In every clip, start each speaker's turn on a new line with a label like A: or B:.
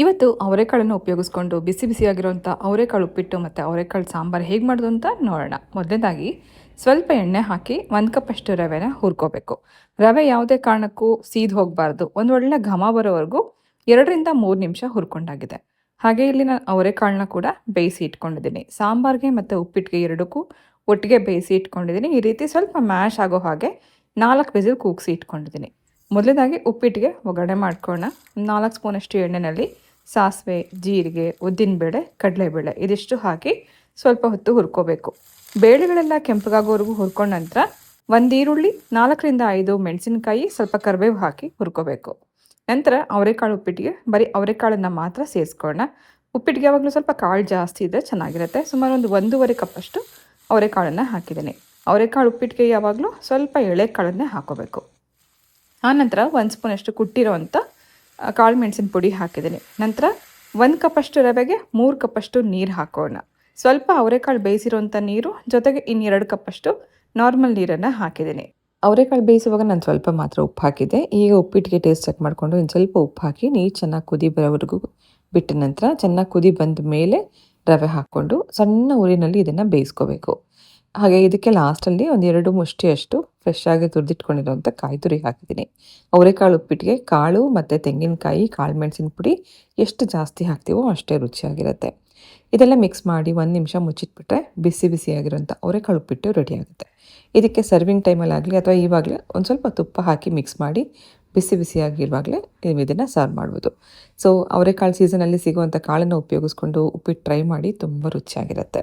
A: ಇವತ್ತು ಅವರೆಕಾಳನ್ನು ಉಪಯೋಗಿಸ್ಕೊಂಡು ಬಿಸಿ ಬಿಸಿಯಾಗಿರುವಂಥ ಅವರೆಕಾಳು ಉಪ್ಪಿಟ್ಟು ಮತ್ತು ಅವರೆಕಾಳು ಸಾಂಬಾರು ಹೇಗೆ ಮಾಡೋದು ಅಂತ ನೋಡೋಣ. ಮೊದಲನೇದಾಗಿ ಸ್ವಲ್ಪ ಎಣ್ಣೆ ಹಾಕಿ ಒಂದು ಕಪ್ಪಷ್ಟು ರವೆನ ಹುರ್ಕೋಬೇಕು. ರವೆ ಯಾವುದೇ ಕಾರಣಕ್ಕೂ ಸೀದು ಹೋಗಬಾರ್ದು. ಒಂದು ಒಳ್ಳೆ ಘಮ ಬರೋವರೆಗೂ ಎರಡರಿಂದ ಮೂರು ನಿಮಿಷ ಹುರ್ಕೊಂಡಾಗಿದೆ. ಹಾಗೆ ಇಲ್ಲಿ ನಾನು ಅವರೆಕಾಳನ್ನ ಕೂಡ ಬೇಯಿಸಿ ಇಟ್ಕೊಂಡಿದ್ದೀನಿ. ಸಾಂಬಾರಿಗೆ ಮತ್ತು ಉಪ್ಪಿಟ್ಟಿಗೆ ಎರಡಕ್ಕೂ ಒಟ್ಟಿಗೆ ಬೇಯಿಸಿ ಇಟ್ಕೊಂಡಿದ್ದೀನಿ. ಈ ರೀತಿ ಸ್ವಲ್ಪ ಮ್ಯಾಶ್ ಆಗೋ ಹಾಗೆ ನಾಲ್ಕು ಬಿಸಿಲು ಕೂಗಿಸಿ ಇಟ್ಕೊಂಡಿದ್ದೀನಿ. ಮೊದಲನೇದಾಗಿ ಉಪ್ಪಿಟ್ಟಿಗೆ ಒಗ್ಗರಣೆ ಮಾಡ್ಕೊಳ್ಳೋಣ. ನಾಲ್ಕು ಸ್ಪೂನಷ್ಟು ಎಣ್ಣೆಯಲ್ಲಿ ಸಾಸಿವೆ, ಜೀರಿಗೆ, ಉದ್ದಿನಬೇಳೆ, ಕಡಲೆಬೇಳೆ ಇದಿಷ್ಟು ಹಾಕಿ ಸ್ವಲ್ಪ ಹೊತ್ತು ಹುರ್ಕೋಬೇಕು. ಬೇಳೆಗಳೆಲ್ಲ ಕೆಂಪಗಾಗೋವರೆಗೂ ಹುರ್ಕೊಂಡ ನಂತರ ಒಂದು ಈರುಳ್ಳಿ, ನಾಲ್ಕರಿಂದ ಐದು ಮೆಣಸಿನಕಾಯಿ, ಸ್ವಲ್ಪ ಕರಿಬೇವು ಹಾಕಿ ಹುರ್ಕೋಬೇಕು. ನಂತರ ಅವರೆಕಾಳು ಉಪ್ಪಿಟ್ಟಿಗೆ, ಬರೀ ಅವರೆಕಾಳನ್ನು ಮಾತ್ರ ಸೇರಿಸ್ಕೊಳ್ಳೋಣ. ಉಪ್ಪಿಟ್ಟಿಗೆ ಯಾವಾಗಲೂ ಸ್ವಲ್ಪ ಕಾಳು ಜಾಸ್ತಿ ಇದ್ದರೆ ಚೆನ್ನಾಗಿರುತ್ತೆ. ಸುಮಾರು ಒಂದು ಒಂದೂವರೆ ಕಪ್ಪಷ್ಟು ಅವರೆಕಾಳನ್ನು ಹಾಕಿದ್ದೀನಿ. ಅವರೆಕಾಳು ಉಪ್ಪಿಟ್ಟಿಗೆ ಯಾವಾಗಲೂ ಸ್ವಲ್ಪ ಎಳೆಕಾಳನ್ನೇ ಹಾಕೋಬೇಕು. ಆನಂತರ ಒಂದು ಸ್ಪೂನಷ್ಟು ಕುಟ್ಟಿರೋವಂಥ ಕಾಳು ಮೆಣಸಿನ ಪುಡಿ ಹಾಕಿದ್ದೀನಿ. ನಂತರ ಒಂದು ಕಪ್ಪಷ್ಟು ರವೆಗೆ ಮೂರು ಕಪ್ಪಷ್ಟು ನೀರು ಹಾಕೋಣ. ಸ್ವಲ್ಪ ಅವರೆಕಾಳು ಬೇಯಿಸಿರೋಂಥ ನೀರು, ಜೊತೆಗೆ ಇನ್ನೆರಡು ಕಪ್ಪಷ್ಟು ನಾರ್ಮಲ್ ನೀರನ್ನು ಹಾಕಿದ್ದೀನಿ. ಅವರೆಕಾಳು ಬೇಯಿಸುವಾಗ ನಾನು ಸ್ವಲ್ಪ ಮಾತ್ರ ಉಪ್ಪು ಹಾಕಿದ್ದೆ. ಈಗ ಉಪ್ಪಿಟ್ಟಿಗೆ ಟೇಸ್ಟ್ ಚೆಕ್ ಮಾಡಿಕೊಂಡು ಇನ್ನು ಸ್ವಲ್ಪ ಉಪ್ಪು ಹಾಕಿ ನೀರು ಚೆನ್ನಾಗಿ ಕುದಿ ಬರೋವರೆಗೂ ಬಿಟ್ಟ ನಂತರ ಚೆನ್ನಾಗಿ ಕುದಿ ಬಂದ ಮೇಲೆ ರವೆ ಹಾಕ್ಕೊಂಡು ಸಣ್ಣ ಊರಿನಲ್ಲಿ ಇದನ್ನು ಬೇಯಿಸ್ಕೋಬೇಕು. ಹಾಗೆ ಇದಕ್ಕೆ ಲಾಸ್ಟಲ್ಲಿ ಒಂದೆರಡು ಮುಷ್ಟಿಯಷ್ಟು ಫ್ರೆಶ್ ಆಗಿ ತುರಿದಿಟ್ಕೊಂಡಿರೋಂಥ ಕಾಯಿ ತುರಿ ಹಾಕಿದ್ದೀನಿ. ಅವರೆಕಾಳು ಉಪ್ಪಿಟ್ಟಿಗೆ ಕಾಳು ಮತ್ತು ತೆಂಗಿನಕಾಯಿ, ಕಾಳು ಮೆಣಸಿನ ಪುಡಿ ಎಷ್ಟು ಜಾಸ್ತಿ ಹಾಕ್ತೀವೋ ಅಷ್ಟೇ ರುಚಿಯಾಗಿರುತ್ತೆ. ಇದೆಲ್ಲ ಮಿಕ್ಸ್ ಮಾಡಿ ಒಂದು ನಿಮಿಷ ಮುಚ್ಚಿಟ್ಬಿಟ್ರೆ ಬಿಸಿ ಬಿಸಿ ಬಿಸಿಯಾಗಿರೋಂಥ ಅವರೆಕಾಳು ಉಪ್ಪಿಟ್ಟು ರೆಡಿ ಆಗುತ್ತೆ. ಇದಕ್ಕೆ ಸರ್ವಿಂಗ್ ಟೈಮಲ್ಲಾಗಲಿ ಅಥವಾ ಇವಾಗಲೇ ಒಂದು ಸ್ವಲ್ಪ ತುಪ್ಪ ಹಾಕಿ ಮಿಕ್ಸ್ ಮಾಡಿ ಬಿಸಿ ಬಿಸಿಯಾಗಿರುವಾಗಲೇ ನೀವು ಇದನ್ನು ಸರ್ವ್ ಮಾಡ್ಬೋದು. ಸೊ ಅವರೆಕಾಳು ಸೀಸನಲ್ಲಿ ಸಿಗುವಂಥ ಕಾಳನ್ನು ಉಪಯೋಗಿಸ್ಕೊಂಡು ಉಪ್ಪಿಟ್ಟು ಟ್ರೈ ಮಾಡಿ ತುಂಬ ರುಚಿಯಾಗಿರುತ್ತೆ.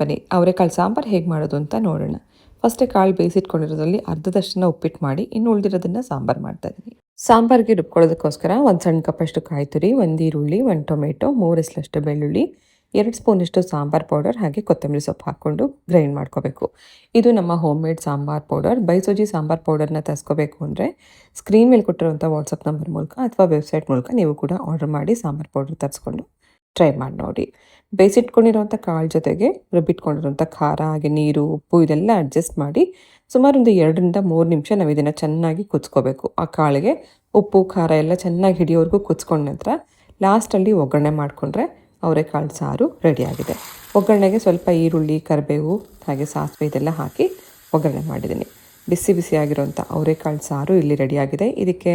A: ಬನ್ನಿ, ಅವರೆಕಾಳು ಸಾಂಬಾರು ಹೇಗೆ ಮಾಡೋದು ಅಂತ ನೋಡೋಣ. ಫಸ್ಟೇ ಕಾಳು ಬೇಯಿಸಿಟ್ಕೊಂಡಿರೋದ್ರಲ್ಲಿ ಅರ್ಧದಷ್ಟನ್ನ ಉಪ್ಪಿಟ್ಟು ಮಾಡಿ, ಇನ್ನು ಉಳಿದಿರೋದನ್ನು ಸಾಂಬಾರು ಮಾಡ್ತಾ ಇದ್ದೀನಿ ಸಾಂಬಾರಿಗೆ ರುಬ್ಕೊಳ್ಳೋದಕ್ಕೋಸ್ಕರ ಒಂದು ಸಣ್ಣ ಕಪ್ಪಷ್ಟು ಕಾಯಿ ತುರಿ, ಒಂದು ಈರುಳ್ಳಿ, ಒಂದು ಟೊಮೆಟೊ, ಮೂರು ಎಸ್ಲಷ್ಟು ಬೆಳ್ಳುಳ್ಳಿ, ಎರಡು ಸ್ಪೂನಷ್ಟು ಸಾಂಬಾರ್ ಪೌಡರ್, ಹಾಗೆ ಕೊತ್ತಂಬರಿ ಸೊಪ್ಪು ಹಾಕ್ಕೊಂಡು ಗ್ರೈಂಡ್ ಮಾಡ್ಕೋಬೇಕು. ಇದು ನಮ್ಮ ಹೋಮ್ ಮೇಡ್ ಸಾಂಬಾರ್ ಪೌಡರ್. ಬೈಸೋಜಿ ಸಾಂಬಾರ್ ಪೌಡರ್ನ ತರಿಸ್ಕೋಬೇಕು ಅಂದರೆ ಸ್ಕ್ರೀನ್ ಮೇಲೆ ಕೊಟ್ಟಿರುವಂಥ ವಾಟ್ಸಪ್ ನಂಬರ್ ಮೂಲಕ ಅಥವಾ ವೆಬ್ಸೈಟ್ ಮೂಲಕ ನೀವು ಕೂಡ ಆರ್ಡರ್ ಮಾಡಿ ಸಾಂಬಾರ್ ಪೌಡರ್ ತರಿಸ್ಕೊಂಡು ಟ್ರೈ ಮಾಡಿ ನೋಡಿ. ಬೇಯಿಸಿಟ್ಕೊಂಡಿರೋಂಥ ಕಾಳು ಜೊತೆಗೆ ರುಬ್ಬಿಟ್ಕೊಂಡಿರೋಂಥ ಖಾರ, ಹಾಗೆ ನೀರು, ಉಪ್ಪು ಇದೆಲ್ಲ ಅಡ್ಜಸ್ಟ್ ಮಾಡಿ ಸುಮಾರು ಒಂದು ಎರಡರಿಂದ ಮೂರು ನಿಮಿಷ ನಾವು ಇದನ್ನು ಚೆನ್ನಾಗಿ ಕುಚ್ಕೋಬೇಕು ಆ ಕಾಳಿಗೆ ಉಪ್ಪು, ಖಾರ ಎಲ್ಲ ಚೆನ್ನಾಗಿ ಹಿಡಿಯೋವರೆಗೂ ಕುಚ್ಕೊಂಡ ನಂತರ ಲಾಸ್ಟಲ್ಲಿ ಒಗ್ಗರಣೆ ಮಾಡಿಕೊಂಡ್ರೆ ಅವರೆಕಾಳು ಸಾರು ರೆಡಿಯಾಗಿದೆ ಒಗ್ಗರಣೆಗೆ ಸ್ವಲ್ಪ ಈರುಳ್ಳಿ, ಕರಿಬೇವು, ಹಾಗೆ ಸಾಸಿವೆ ಇದೆಲ್ಲ ಹಾಕಿ ಒಗ್ಗರಣೆ ಮಾಡಿದ್ದೀನಿ. ಬಿಸಿ ಬಿಸಿಯಾಗಿರೋಂಥ ಅವರೆಕಾಳು ಸಾರು ಇಲ್ಲಿ ರೆಡಿಯಾಗಿದೆ. ಇದಕ್ಕೆ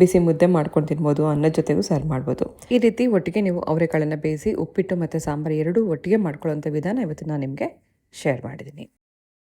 A: ಬಿಸಿ ಮುದ್ದೆ ಮಾಡ್ಕೊಂಡು ತಿನ್ಬೋದು, ಅನ್ನದ ಜೊತೆಗೂ ಸರ್ವ್ ಮಾಡ್ಬೋದು. ಈ ರೀತಿ ಒಟ್ಟಿಗೆ ನೀವು ಅವರೆಕಾಳನ್ನು ಬೇಯಿಸಿ ಉಪ್ಪಿಟ್ಟು ಮತ್ತು ಸಾಂಬಾರು ಎರಡೂ ಒಟ್ಟಿಗೆ ಮಾಡ್ಕೊಳ್ಳೋಂಥ ವಿಧಾನ ಇವತ್ತು ನಾನು ನಿಮಗೆ ಶೇರ್ ಮಾಡಿದ್ದೀನಿ.